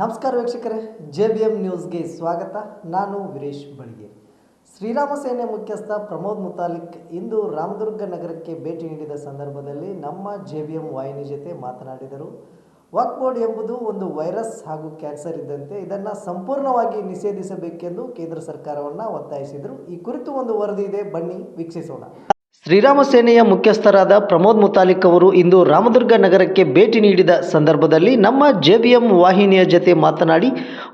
ನಮಸ್ಕಾರ ವೀಕ್ಷಕರೇ J B M ನ್ಯೂಸ್ಗೆ ಸ್ವಾಗತ. ನಾನು ವೀರೇಶ್ ಬಳಿಗೆ. ಶ್ರೀರಾಮ ಸೇನೆ ಮುಖ್ಯಸ್ಥ ಪ್ರಮೋದ್ ಮುತಾಲಿಕ್ ಇಂದು ರಾಮದುರ್ಗ ನಗರಕ್ಕೆ ಭೇಟಿ ನೀಡಿದ ಸಂದರ್ಭದಲ್ಲಿ ನಮ್ಮ ಜೆ ಬಿ ಎಂ ವಾಹಿನಿ ಜೊತೆ ಮಾತನಾಡಿದರು. ವಾಕ್ಬೋರ್ಡ್ ಎಂಬುದು ಒಂದು ವೈರಸ್ ಹಾಗೂ ಕ್ಯಾನ್ಸರ್ ಇದ್ದಂತೆ ಇದನ್ನು ಸಂಪೂರ್ಣವಾಗಿ ನಿಷೇಧಿಸಬೇಕೆಂದು ಕೇಂದ್ರ ಸರ್ಕಾರವನ್ನು ಒತ್ತಾಯಿಸಿದರು. ಈ ಕುರಿತು ಒಂದು ವರದಿ ಇದೆ, ಬನ್ನಿ ವೀಕ್ಷಿಸೋಣ. ಶ್ರೀರಾಮ ಸೇನೆಯ ಮುಖ್ಯಸ್ಥರಾದ ಪ್ರಮೋದ್ ಮುತಾಲಿಕ್ ಅವರು ಇಂದು ರಾಮದುರ್ಗ ನಗರಕ್ಕೆ ಭೇಟಿ ನೀಡಿದ ಸಂದರ್ಭದಲ್ಲಿ ನಮ್ಮ ಜೆಬಿಎಂ ವಾಹಿನಿಯ ಜತೆ ಮಾತನಾಡಿ,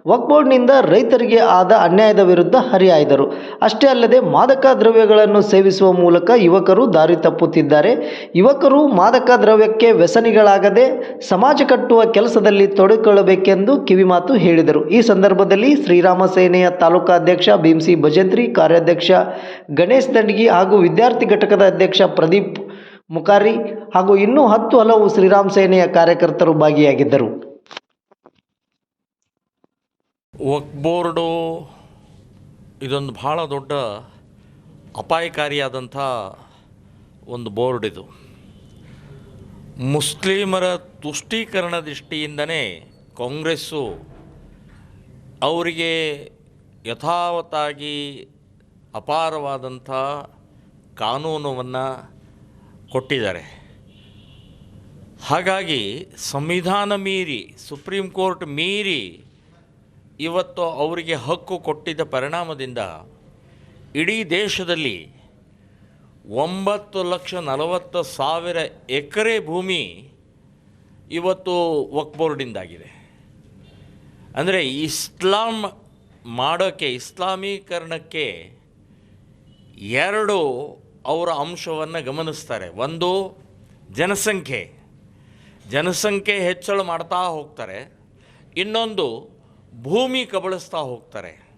ವಕ್ಬೋರ್ಡ್ನಿಂದ ರೈತರಿಗೆ ಆದ ಅನ್ಯಾಯದ ವಿರುದ್ಧ ಹರಿಹಾಯ್ದರು. ಅಷ್ಟೇ ಅಲ್ಲದೆ ಮಾದಕ ದ್ರವ್ಯಗಳನ್ನು ಸೇವಿಸುವ ಮೂಲಕ ಯುವಕರು ದಾರಿ ತಪ್ಪುತ್ತಿದ್ದಾರೆ. ಯುವಕರು ಮಾದಕ ದ್ರವ್ಯಕ್ಕೆ ವ್ಯಸನಿಗಳಾಗದೆ ಸಮಾಜ ಕಟ್ಟುವ ಕೆಲಸದಲ್ಲಿ ತೊಡಗಿಕೊಳ್ಳಬೇಕೆಂದು ಕಿವಿಮಾತು ಹೇಳಿದರು. ಈ ಸಂದರ್ಭದಲ್ಲಿ ಶ್ರೀರಾಮ ಸೇನೆಯ ತಾಲೂಕಾಧ್ಯಕ್ಷ ಭೀಮ್ಸಿ ಭಜಂತ್ರಿ, ಕಾರ್ಯಾಧ್ಯಕ್ಷ ಗಣೇಶ್ ದಂಡಗಿ ಹಾಗೂ ವಿದ್ಯಾರ್ಥಿ ಘಟಕದ ಅಧ್ಯಕ್ಷ ಪ್ರದೀಪ್ ಮುಖಾರಿ ಹಾಗೂ ಇನ್ನೂ ಹತ್ತು ಹಲವು ಶ್ರೀರಾಮ್ ಸೇನೆಯ ಕಾರ್ಯಕರ್ತರು ಭಾಗಿಯಾಗಿದ್ದರು. ವಕ್ ಬೋರ್ಡು ಇದೊಂದು ಬಹಳ ದೊಡ್ಡ ಅಪಾಯಕಾರಿಯಾದಂಥ ಒಂದು ಬೋರ್ಡ್ ಇದು. ಮುಸ್ಲಿಮರ ತುಷ್ಟೀಕರಣ ದೃಷ್ಟಿಯಿಂದನೇ ಕಾಂಗ್ರೆಸ್ಸು ಅವರಿಗೆ ಯಥಾವತ್ತಾಗಿ ಅಪಾರವಾದಂಥ ಕಾನೂನವನ್ನು ಕೊಟ್ಟಿದ್ದಾರೆ. ಹಾಗಾಗಿ ಸಂವಿಧಾನ ಮೀರಿ, ಸುಪ್ರೀಂ ಕೋರ್ಟ್ ಮೀರಿ ಇವತ್ತು ಅವರಿಗೆ ಹಕ್ಕು ಕೊಟ್ಟಿದ್ದ ಪರಿಣಾಮದಿಂದ ಇಡೀ ದೇಶದಲ್ಲಿ ಒಂಬತ್ತು ಲಕ್ಷ ನಲವತ್ತು ಸಾವಿರ ಎಕರೆ ಭೂಮಿ ಇವತ್ತು ವಕ್ ಬೋರ್ಡಿಂದಾಗಿದೆ ಅಂದರೆ ಇಸ್ಲಾಂ ಮಾಡೋಕ್ಕೆ ಇಸ್ಲಾಮೀಕರಣಕ್ಕೆ ಎರಡು ಅವರ ಅಂಶವನ್ನು ಗಮನಿಸ್ತಾರೆ. ಒಂದು, ಜನಸಂಖ್ಯೆ. ಜನಸಂಖ್ಯೆ ಹೆಚ್ಚಳ ಮಾಡ್ತಾ ಹೋಗ್ತಾರೆ. ಇನ್ನೊಂದು, ಭೂಮಿ ಕಬಳಿಸ್ತಾ ಹೋಗ್ತಾರೆ.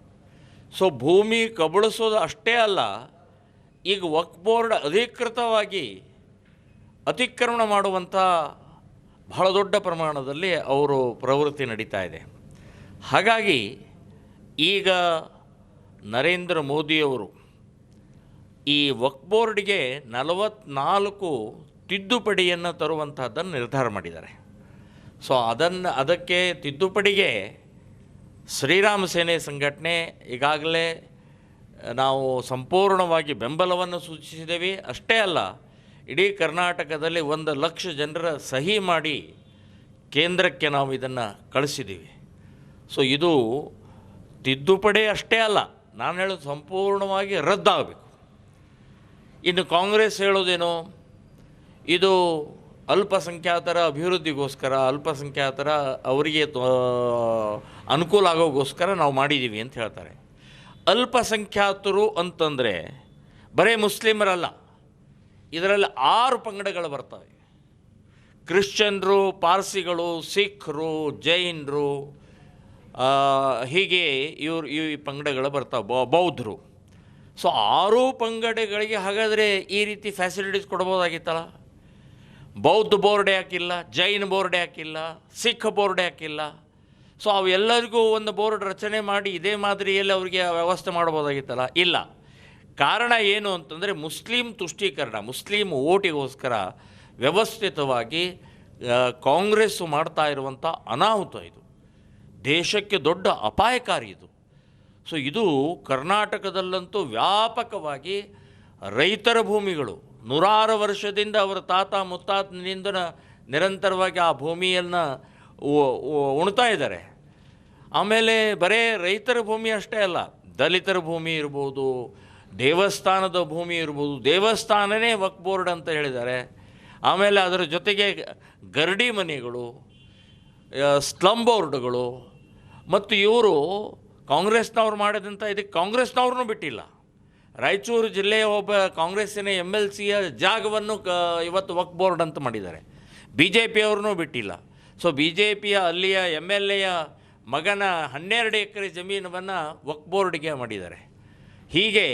ಸೊ, ಭೂಮಿ ಕಬಳಿಸೋದು ಅಷ್ಟೇ ಅಲ್ಲ, ಈಗ ವಕ್ ಬೋರ್ಡ್ ಅಧಿಕೃತವಾಗಿ ಅತಿಕ್ರಮಣ ಮಾಡುವಂಥ ಬಹಳ ದೊಡ್ಡ ಪ್ರಮಾಣದಲ್ಲಿ ಅವರು ಪ್ರವೃತ್ತಿ ನಡೀತಾ ಇದೆ. ಹಾಗಾಗಿ, ಈಗ ನರೇಂದ್ರ ಮೋದಿಯವರು ಈ ವಕ್ ಬೋರ್ಡ್ಗೆ ನಲವತ್ನಾಲ್ಕು ತಿದ್ದುಪಡಿಯನ್ನು ತರುವಂತಹದ್ದನ್ನು ನಿರ್ಧಾರ ಮಾಡಿದ್ದಾರೆ. ಸೊ, ಅದನ್ನು, ಅದಕ್ಕೆ ತಿದ್ದುಪಡಿಗೆ ಶ್ರೀರಾಮ ಸೇನೆ ಸಂಘಟನೆ ಈಗಾಗಲೇ ನಾವು ಸಂಪೂರ್ಣವಾಗಿ ಬೆಂಬಲವನ್ನು ಸೂಚಿಸಿದ್ದೇವೆ. ಅಷ್ಟೇ ಅಲ್ಲ, ಇಡೀ ಕರ್ನಾಟಕದಲ್ಲಿ ಒಂದು ಲಕ್ಷ ಜನರ ಸಹಿ ಮಾಡಿ ಕೇಂದ್ರಕ್ಕೆ ನಾವು ಇದನ್ನು ಕಳಿಸಿದ್ದೀವಿ. ಸೊ, ಇದು ತಿದ್ದುಪಡಿ ಅಷ್ಟೇ ಅಲ್ಲ, ನಾನು ಹೇಳೋದು ಸಂಪೂರ್ಣವಾಗಿ ರದ್ದಾಗಬೇಕು. ಇನ್ನು ಕಾಂಗ್ರೆಸ್ ಹೇಳೋದೇನು? ಇದು ಅಲ್ಪಸಂಖ್ಯಾತರ ಅಭಿವೃದ್ಧಿಗೋಸ್ಕರ, ಅಲ್ಪಸಂಖ್ಯಾತರ ಅವರಿಗೆ ಅನುಕೂಲ ಆಗೋಗೋಸ್ಕರ ನಾವು ಮಾಡಿದ್ದೀವಿ ಅಂತ ಹೇಳ್ತಾರೆ. ಅಲ್ಪಸಂಖ್ಯಾತರು ಅಂತಂದರೆ ಬರೀ ಮುಸ್ಲಿಮರಲ್ಲ, ಇದರಲ್ಲಿ ಆರು ಪಂಗಡಗಳು ಬರ್ತವೆ. ಕ್ರಿಶ್ಚಿಯನ್ರು, ಪಾರ್ಸಿಗಳು, ಸಿಖ್ರು, ಜೈನರು ಹೀಗೆ ಇವ್ರು ಈ ಪಂಗಡಗಳು ಬರ್ತಾವೆ ಬೌದ್ಧರು. ಸೊ ಆರು ಪಂಗಡಗಳಿಗೆ ಹಾಗಾದರೆ ಈ ರೀತಿ ಫ್ಯಾಸಿಲಿಟೀಸ್ ಕೊಡ್ಬೋದಾಗಿತ್ತಲ್ಲ? ಬೌದ್ಧ ಬೋರ್ಡ್ ಹಾಕಿಲ್ಲ ಜೈನ್ ಬೋರ್ಡ್ ಹಾಕಿಲ್ಲ ಸಿಖ್ ಬೋರ್ಡ್ ಹಾಕಿಲ್ಲ ಸೊ ಅವೆಲ್ಲರಿಗೂ ಒಂದು ಬೋರ್ಡ್ ರಚನೆ ಮಾಡಿ ಇದೇ ಮಾದರಿಯಲ್ಲಿ ಅವರಿಗೆ ವ್ಯವಸ್ಥೆ ಮಾಡ್ಬೋದಾಗಿತ್ತಲ್ಲ? ಇಲ್ಲ. ಕಾರಣ ಏನು ಅಂತಂದರೆ ಮುಸ್ಲಿಂ ತುಷ್ಟೀಕರಣ, ಮುಸ್ಲಿಂ ಓಟಿಗೋಸ್ಕರ ವ್ಯವಸ್ಥಿತವಾಗಿ ಕಾಂಗ್ರೆಸ್ಸು ಮಾಡ್ತಾ ಇರುವಂಥ ಅನಾಹುತ ಇದು. ದೇಶಕ್ಕೆ ದೊಡ್ಡ ಅಪಾಯಕಾರಿ ಇದು. ಸೊ ಇದು ಕರ್ನಾಟಕದಲ್ಲಂತೂ ವ್ಯಾಪಕವಾಗಿ ರೈತರ ಭೂಮಿಗಳು. ನೂರಾರು ವರ್ಷದಿಂದ ಅವರ ತಾತ ಮುತ್ತಾತನಿಂದ ನಿರಂತರವಾಗಿ ಆ ಭೂಮಿಯನ್ನು ಉಣ್ತಾ ಇದ್ದಾರೆ. ಆಮೇಲೆ ಬರೇ ರೈತರ ಭೂಮಿ ಅಷ್ಟೇ ಅಲ್ಲ, ದಲಿತರ ಭೂಮಿ ಇರ್ಬೋದು, ದೇವಸ್ಥಾನದ ಭೂಮಿ ಇರ್ಬೋದು, ದೇವಸ್ಥಾನನೇ ವಕ್ ಬೋರ್ಡ್ ಅಂತ ಹೇಳಿದ್ದಾರೆ. ಆಮೇಲೆ ಅದರ ಜೊತೆಗೆ ಗರಡಿ ಮನೆಗಳು ಸ್ಲಂ ಸ್ಲಮ್ ಬೋರ್ಡ್ಗಳು, ಮತ್ತು ಇವರು ಕಾಂಗ್ರೆಸ್ನವ್ರು ಮಾಡಿದಂಥ ಇದಕ್ಕೆ ಕಾಂಗ್ರೆಸ್ನವ್ರನ್ನೂ ಬಿಟ್ಟಿಲ್ಲ. ರಾಯಚೂರು ಜಿಲ್ಲೆಯ ಒಬ್ಬ ಕಾಂಗ್ರೆಸ್ಸಿನ ಎಂ ಎಲ್ ಸಿಯ ಜಾಗವನ್ನು ಕ, ಇವತ್ತು ವಕ್ ಬೋರ್ಡ್ ಅಂತ ಮಾಡಿದ್ದಾರೆ. ಬಿ ಜೆ ಪಿಯವ್ರನ್ನೂ ಬಿಟ್ಟಿಲ್ಲ. ಸೊ ಬಿ ಜೆ ಪಿಯ ಅಲ್ಲಿಯ ಎಂ ಎಲ್ ಎಯ ಮಗನ ಹನ್ನೆರಡು ಎಕರೆ ಜಮೀನನ್ನು ವಕ್ ಬೋರ್ಡ್ಗೆ ಮಾಡಿದ್ದಾರೆ. ಹೀಗೆ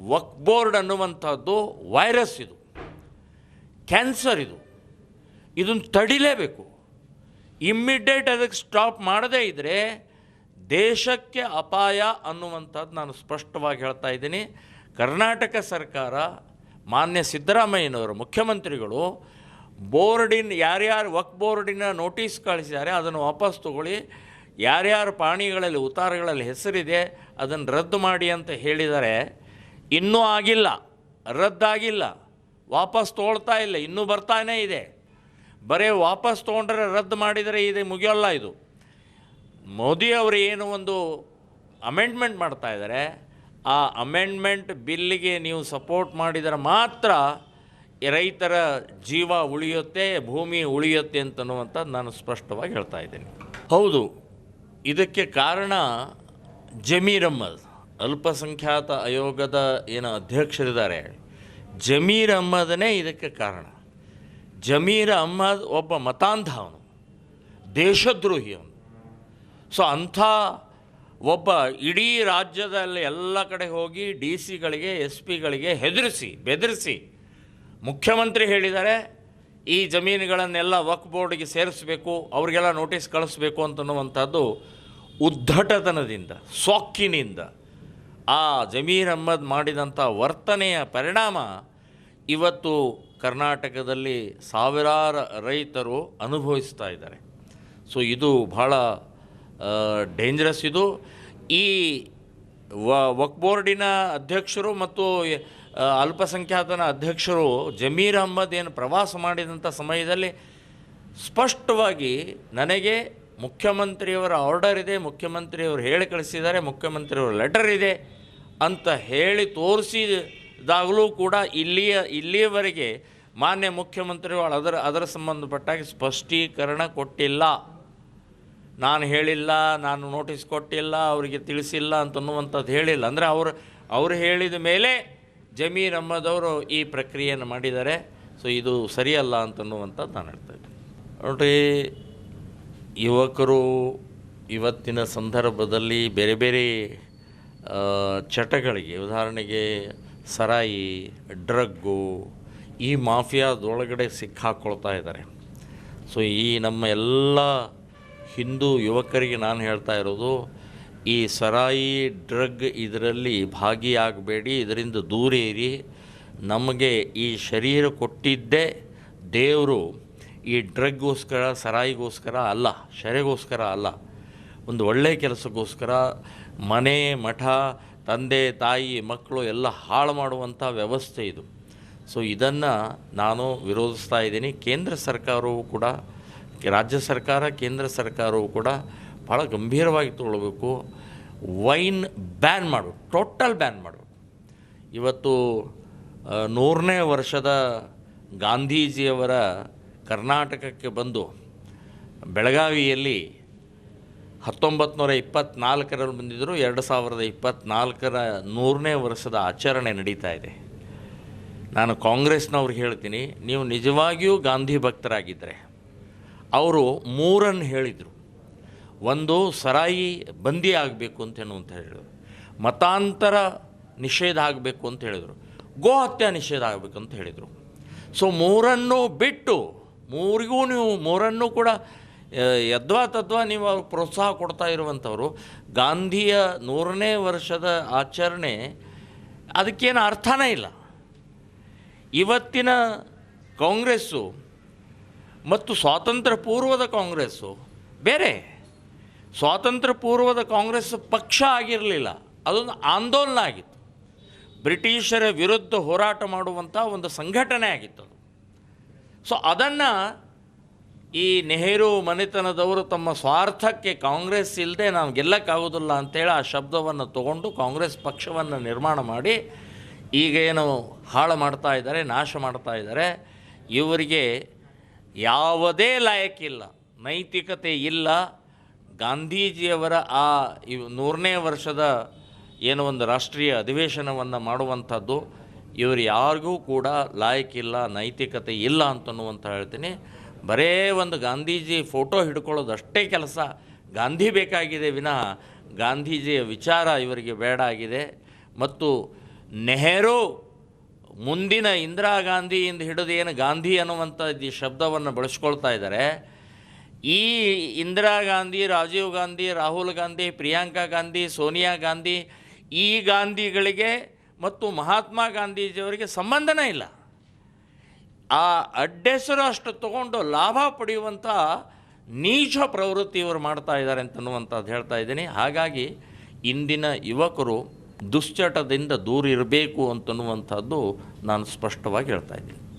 ವಕ್ ಬೋರ್ಡ್ ಅನ್ನುವಂಥದ್ದು ವೈರಸ್ ಇದು. ಕ್ಯಾನ್ಸರ್ ಇದು. ಇದನ್ನು ತಡಿಲೇಬೇಕು. ಇಮ್ಮಿಡಿಯೇಟ್ ಅದಕ್ಕೆ ಸ್ಟಾಪ್ ಮಾಡದೇ ಇದ್ದರೆ ದೇಶಕ್ಕೆ ಅಪಾಯ ಅನ್ನುವಂಥದ್ದು ನಾನು ಸ್ಪಷ್ಟವಾಗಿ ಹೇಳ್ತಾ ಇದ್ದೀನಿ. ಕರ್ನಾಟಕ ಸರ್ಕಾರ, ಮಾನ್ಯ ಸಿದ್ದರಾಮಯ್ಯನವರು, ಮುಖ್ಯಮಂತ್ರಿಗಳು ಬೋರ್ಡಿನ ಯಾರ್ಯಾರು ವಕ್ ಬೋರ್ಡಿನ ನೋಟಿಸ್ ಕಳಿಸಿದ್ದಾರೆ, ಅದನ್ನು ವಾಪಸ್ ತಗೊಳ್ಳಿ. ಯಾರ್ಯಾರು ಪಾಣಿಗಳಲ್ಲಿ, ಉತ್ತಾರಗಳಲ್ಲಿ ಹೆಸರಿದೆ, ಅದನ್ನು ರದ್ದು ಮಾಡಿ ಅಂತ ಹೇಳಿದರೆ ಇನ್ನೂ ಆಗಿಲ್ಲ, ರದ್ದಾಗಿಲ್ಲ, ವಾಪಸ್ ತೊಗೊಳ್ತಾ ಇಲ್ಲ, ಇನ್ನೂ ಬರ್ತಾನೇ ಇದೆ. ಬರೇ ವಾಪಸ್ ತೊಗೊಂಡ್ರೆ ರದ್ದು ಮಾಡಿದರೆ ಇದೆ, ಮುಗಿಯೋಲ್ಲ ಇದು. ಮೋದಿ ಅವರು ಏನು ಒಂದು ಅಮೆಂಡ್ಮೆಂಟ್ ಮಾಡ್ತಾ ಇದ್ದಾರೆ ಆ ಅಮೆಂಡ್ಮೆಂಟ್ ಬಿಲ್ಲಿಗೆ ನೀವು ಸಪೋರ್ಟ್ ಮಾಡಿದರೆ ಮಾತ್ರ ರೈತರ ಜೀವ ಉಳಿಯುತ್ತೆ, ಭೂಮಿ ಉಳಿಯುತ್ತೆ ಅಂತನ್ನುವಂಥ ನಾನು ಸ್ಪಷ್ಟವಾಗಿ ಹೇಳ್ತಾ ಇದ್ದೀನಿ. ಹೌದು, ಇದಕ್ಕೆ ಕಾರಣ ಜಮೀರ್ ಅಹ್ಮದ್. ಅಲ್ಪಸಂಖ್ಯಾತ ಆಯೋಗದ ಏನು ಅಧ್ಯಕ್ಷರಿದ್ದಾರೆ. ಜಮೀರ್ ಅಹ್ಮದನೇ ಇದಕ್ಕೆ ಕಾರಣ. ಜಮೀರ್ ಅಹ್ಮದ್ ಒಬ್ಬ ಮತಾಂಧ ಅವನು, ದೇಶದ್ರೋಹಿ ಅವನು. ಸೊ ಅಂಥ ಒಬ್ಬ ಇಡೀ ರಾಜ್ಯದಲ್ಲಿ ಎಲ್ಲ ಕಡೆ ಹೋಗಿ ಡಿ ಸಿಗಳಿಗೆ, ಎಸ್ ಪಿಗಳಿಗೆ ಹೆದರಿಸಿ, ಬೆದರಿಸಿ ಮುಖ್ಯಮಂತ್ರಿ ಹೇಳಿದ್ದಾರೆ, ಈ ಜಮೀನುಗಳನ್ನೆಲ್ಲ ವಕ್ ಬೋರ್ಡ್ಗೆ ಸೇರಿಸಬೇಕು, ಅವರಿಗೆಲ್ಲ ನೋಟಿಸ್ ಕಳಿಸ್ಬೇಕು ಅಂತನ್ನುವಂಥದ್ದು ಉದ್ಧಟತನದಿಂದ, ಸೊಕ್ಕಿನಿಂದ ಆ ಜಮೀರ್ ಅಹ್ಮದ್ ಮಾಡಿದಂಥ ವರ್ತನೆಯ ಪರಿಣಾಮ ಇವತ್ತು ಕರ್ನಾಟಕದಲ್ಲಿ ಸಾವಿರಾರು ರೈತರು ಅನುಭವಿಸ್ತಾ ಇದ್ದಾರೆ. ಸೊ ಇದು ಭಾಳ ಡೇಂಜರಸ್ ಇದು. ಈ ವಕ್ ಬೋರ್ಡಿನ ಅಧ್ಯಕ್ಷರು ಮತ್ತು ಅಲ್ಪಸಂಖ್ಯಾತನ ಅಧ್ಯಕ್ಷರು ಜಮೀರ್ ಅಹ್ಮದ್ ಏನು ಪ್ರವಾಸ ಮಾಡಿದಂಥ ಸಮಯದಲ್ಲಿ ಸ್ಪಷ್ಟವಾಗಿ ನನಗೆ ಮುಖ್ಯಮಂತ್ರಿಯವರ ಆರ್ಡರ್ ಇದೆ, ಮುಖ್ಯಮಂತ್ರಿಯವರು ಹೇಳಿ ಕಳಿಸಿದ್ದಾರೆ, ಮುಖ್ಯಮಂತ್ರಿಯವರ ಲೆಟರ್ ಇದೆ ಅಂತ ಹೇಳಿ ತೋರಿಸಿದಾಗಲೂ ಕೂಡ ಇಲ್ಲಿಯ, ಇಲ್ಲಿಯವರೆಗೆ ಮಾನ್ಯ ಮುಖ್ಯಮಂತ್ರಿಗಳು ಅದರ ಅದರ ಸಂಬಂಧಪಟ್ಟಾಗಿ ಸ್ಪಷ್ಟೀಕರಣ ಕೊಟ್ಟಿಲ್ಲ. ನಾನು ಹೇಳಿಲ್ಲ, ನಾನು ನೋಟಿಸ್ ಕೊಟ್ಟಿಲ್ಲ, ಅವರಿಗೆ ತಿಳಿಸಿಲ್ಲ ಅಂತನ್ನುವಂಥದ್ದು ಹೇಳಿಲ್ಲ. ಅಂದರೆ ಅವರು ಅವರು ಹೇಳಿದ ಮೇಲೆ ಜಮೀರ್ ಅಹಮ್ಮದವರು ಈ ಪ್ರಕ್ರಿಯೆಯನ್ನು ಮಾಡಿದ್ದಾರೆ. ಸೊ ಇದು ಸರಿಯಲ್ಲ ಅಂತನ್ನುವಂಥದ್ದು ನಾನು ಹೇಳ್ತಾ ಇದ್ದೀನಿ. ನೋಡ್ರಿ, ಯುವಕರು ಇವತ್ತಿನ ಸಂದರ್ಭದಲ್ಲಿ ಬೇರೆ ಬೇರೆ ಚಟಗಳಿಗೆ, ಉದಾಹರಣೆಗೆ ಸರಾಯಿ, ಡ್ರಗ್ಗು ಈ ಮಾಫಿಯಾದೊಳಗಡೆ ಸಿಕ್ಕಾಕ್ಕೊಳ್ತಾ ಇದ್ದಾರೆ. ಸೊ ಈ ನಮ್ಮ ಎಲ್ಲ ಹಿಂದೂ ಯುವಕರಿಗೆ ನಾನು ಹೇಳ್ತಾ ಇರೋದು, ಈ ಸರಾಯಿ ಡ್ರಗ್ ಇದರಲ್ಲಿ ಭಾಗಿಯಾಗಬೇಡಿ, ಇದರಿಂದ ದೂರ ಇರಿ. ನಮಗೆ ಈ ಶರೀರ ಕೊಟ್ಟಿದ್ದೇ ದೇವರು. ಈ ಡ್ರಗ್ಗೋಸ್ಕರ, ಸರಾಯಿಗೋಸ್ಕರ ಅಲ್ಲ, ಶರೆಗೋಸ್ಕರ ಅಲ್ಲ. ಒಂದು ಒಳ್ಳೆಯ ಕೆಲಸಕ್ಕೋಸ್ಕರ ಮನೆ, ಮಠ, ತಂದೆ, ತಾಯಿ, ಮಕ್ಕಳು ಎಲ್ಲ ಹಾಳು ಮಾಡುವಂಥ ವ್ಯವಸ್ಥೆ ಇದು. ಸೊ ಇದನ್ನು ನಾನು ವಿರೋಧಿಸ್ತಾ ಇದ್ದೀನಿ. ಕೇಂದ್ರ ಸರ್ಕಾರವು ಕೂಡ ರಾಜ್ಯ ಸರ್ಕಾರ, ಕೇಂದ್ರ ಸರ್ಕಾರವು ಕೂಡ ಭಾಳ ಗಂಭೀರವಾಗಿ ತಗೊಳ್ಬೇಕು. ವೈನ್ ಬ್ಯಾನ್ ಮಾಡು ಟೋಟಲ್ ಬ್ಯಾನ್ ಮಾಡು ಇವತ್ತು ನೂರನೇ ವರ್ಷದ ಗಾಂಧೀಜಿಯವರ ಕರ್ನಾಟಕಕ್ಕೆ ಬಂದು ಬೆಳಗಾವಿಯಲ್ಲಿ ಹತ್ತೊಂಬತ್ತು ನೂರ ಇಪ್ಪತ್ತ್ನಾಲ್ಕರಲ್ಲಿ ಬಂದಿದ್ದರು. ಎರಡು ಸಾವಿರದ ಇಪ್ಪತ್ತ್ನಾಲ್ಕರ ನೂರನೇ ವರ್ಷದ ಆಚರಣೆ ನಡೀತಾ ಇದೆ. ನಾನು ಕಾಂಗ್ರೆಸ್ನವ್ರಿಗೆ ಹೇಳ್ತೀನಿ, ನೀವು ನಿಜವಾಗಿಯೂ ಗಾಂಧಿ ಭಕ್ತರಾಗಿದ್ದರೆ ಅವರು ಮೂರನ್ನು ಹೇಳಿದರು. ಒಂದು ಸರಾಯಿ ಬಂದಿ ಆಗಬೇಕು ಅಂತ ಅಂತ ಹೇಳಿದರು. ಮತಾಂತರ ನಿಷೇಧ ಆಗಬೇಕು ಅಂತ ಹೇಳಿದರು. ಗೋ ಹತ್ಯೆ ನಿಷೇಧ ಆಗಬೇಕು ಅಂತ ಹೇಳಿದರು. ಸೊ ಮೂರನ್ನು ಬಿಟ್ಟು, ಮೂರಿಗೂ ನೀವು, ಮೂರನ್ನು ಕೂಡ ಯದ್ವಾ ತದ್ವಾ ನೀವು ಅವ್ರಿಗೆ ಪ್ರೋತ್ಸಾಹ ಕೊಡ್ತಾ ಇರುವಂಥವ್ರು, ಗಾಂಧಿಯ ನೂರನೇ ವರ್ಷದ ಆಚರಣೆ ಅದಕ್ಕೇನು ಅರ್ಥನೇ ಇಲ್ಲ. ಇವತ್ತಿನ ಕಾಂಗ್ರೆಸ್ಸು ಮತ್ತು ಸ್ವಾತಂತ್ರ್ಯ ಪೂರ್ವದ ಕಾಂಗ್ರೆಸ್ಸು, ಬೇರೆ. ಸ್ವಾತಂತ್ರ್ಯ ಪೂರ್ವದ ಕಾಂಗ್ರೆಸ್ ಪಕ್ಷ ಆಗಿರಲಿಲ್ಲ, ಅದೊಂದು ಆಂದೋಲನ ಆಗಿತ್ತು. ಬ್ರಿಟಿಷರ ವಿರುದ್ಧ ಹೋರಾಟ ಮಾಡುವಂಥ ಒಂದು ಸಂಘಟನೆ ಆಗಿತ್ತು ಅದು. ಸೊ, ಅದನ್ನು ಈ ನೆಹರು ಮನೆತನದವರು ತಮ್ಮ ಸ್ವಾರ್ಥಕ್ಕೆ ಕಾಂಗ್ರೆಸ್ ಇಲ್ಲದೆ ನಾವು ಗೆಲ್ಲಕ್ಕಾಗೋದಿಲ್ಲ ಅಂತೇಳಿ ಆ ಶಬ್ದವನ್ನು ತಗೊಂಡು ಕಾಂಗ್ರೆಸ್ ಪಕ್ಷವನ್ನು ನಿರ್ಮಾಣ ಮಾಡಿ ಈಗ ಏನು ಹಾಳು ಮಾಡ್ತಾ ಇದ್ದಾರೆ, ನಾಶ ಮಾಡ್ತಾ ಇದ್ದಾರೆ. ಇವರಿಗೆ ಯಾವುದೇ ಲಾಯಕ್ಕಿಲ್ಲ, ನೈತಿಕತೆ ಇಲ್ಲ. ಗಾಂಧೀಜಿಯವರ ಆ ಇವ್ ನೂರನೇ ವರ್ಷದ ಏನು ಒಂದು ರಾಷ್ಟ್ರೀಯ ಅಧಿವೇಶನವನ್ನು ಮಾಡುವಂಥದ್ದು, ಇವರು ಯಾರಿಗೂ ಕೂಡ ಲಾಯಕ್ಕಿಲ್ಲ, ನೈತಿಕತೆ ಇಲ್ಲ ಅಂತನ್ನುವಂತ ಹೇಳ್ತೀನಿ. ಬರೇ ಒಂದು ಗಾಂಧೀಜಿ ಫೋಟೋ ಹಿಡ್ಕೊಳ್ಳೋದು ಅಷ್ಟೇ ಕೆಲಸ, ಗಾಂಧಿ ಬೇಕಾಗಿದೆ ವಿನಃ ಗಾಂಧೀಜಿಯ ವಿಚಾರ ಇವರಿಗೆ ಬೇಡ ಆಗಿದೆ. ಮತ್ತು ನೆಹರು ಮುಂದಿನ ಇಂದಿರಾ ಗಾಂಧಿಯಿಂದ ಹಿಡಿದು ಏನು ಗಾಂಧಿ ಅನ್ನುವಂಥ ಶಬ್ದವನ್ನು ಬಳಸ್ಕೊಳ್ತಾ ಇದ್ದಾರೆ, ಈ ಇಂದಿರಾ ಗಾಂಧಿ, ರಾಜೀವ್ ಗಾಂಧಿ, ರಾಹುಲ್ ಗಾಂಧಿ, ಪ್ರಿಯಾಂಕಾ ಗಾಂಧಿ, ಸೋನಿಯಾ ಗಾಂಧಿ, ಈ ಗಾಂಧಿಗಳಿಗೆ ಮತ್ತು ಮಹಾತ್ಮ ಗಾಂಧೀಜಿಯವರಿಗೆ ಸಂಬಂಧನೇ ಇಲ್ಲ. ಆ ಅಡ್ಡೆಸರು ಅಷ್ಟು ತಗೊಂಡು ಲಾಭ ಪಡೆಯುವಂಥ ನೀಚ ಪ್ರವೃತ್ತಿ ಇವರು ಮಾಡ್ತಾ ಇದ್ದಾರೆ ಅಂತನ್ನುವಂಥದ್ದು ಹೇಳ್ತಾ ಇದ್ದೀನಿ. ಹಾಗಾಗಿ ಇಂದಿನ ಯುವಕರು ದುಶ್ಚಟದಿಂದ ದೂರ ಇರಬೇಕು ಅಂತನ್ನುವಂಥದ್ದು ನಾನು ಸ್ಪಷ್ಟವಾಗಿ ಹೇಳ್ತಾ ಇದ್ದೀನಿ.